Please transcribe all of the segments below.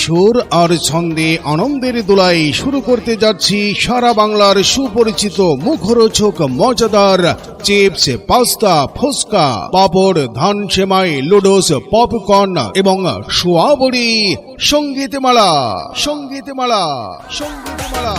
সুর আর ছন্দে আনন্দের দোলাই শুরু করতে যাচ্ছি সারা বাংলার সুপরিচিত মুখরোচক মজাদার চিপস, পাস্তা, ফুচকা, পাপড়, ধান সেমাই, লুডোস, পপকর্ন এবং সোয়াবড়ি সঙ্গীতমালা সঙ্গীতমালা সঙ্গীতমালা।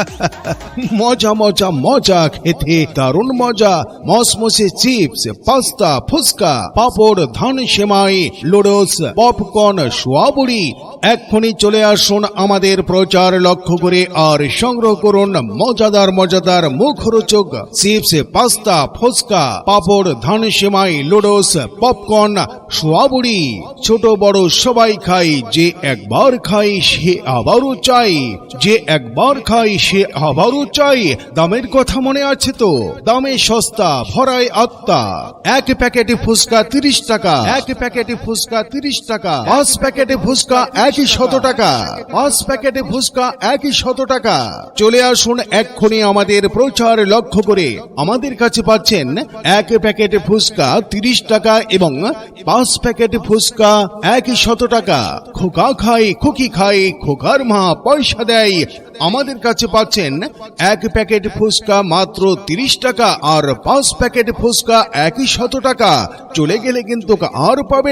মজা মজা মজা খেতে দারুণ মজা। মসমসে চিপস, পাস্তা, ফুচকা, পাপড়, ধান সেমাই, লুডোস, পপকর্ন, সোয়াবুড়ি। এক্ষুনি চলে আসুন আমাদের প্রচার লক্ষ্য করে আর সংগ্রহ করুন মজাদার মজাদার মুখরোচক চিপস, পাস্তা, ফুচকা, পাপড়, ধান সেমাই, লুডোস, পপকর্ন সোয়াবুড়ি, ছোট বড় সবাই খাই যে একবার খাই সে আবারও চাই যে একবার খাই সে আবারও চাই দামের কথা মনে আছে তো? দামে সস্তা, ভরায় আত্মা। এক প্যাকেটে ফুচকা তিরিশ টাকা। এক প্যাকেটে ফুচকা তিরিশ টাকা। পাঁচ প্যাকেটে ফুচকা একই শত টাকা। পাঁচ প্যাকেটে ফুচকা একই শত টাকা। চলে আসুন এক্ষুনি আমাদের প্রচার লক্ষ্য করে। আমাদের কাছে পাচ্ছেন এক প্যাকেটে ফুচকা তিরিশ টাকা এবং পাঁচ প্যাকেটে ফুচকা একই শত টাকা। খোকা খাই খুকি খাই খোকার মা পয়সা দেয়। আমাদের কাছে পাচ্ছেন এক প্যাকেট ফুচকা মাত্র তিরিশ টাকা আর পাঁচ প্যাকেট ফুচকা একই শত টাকা। চলে গেলে কিন্তু আর পাবে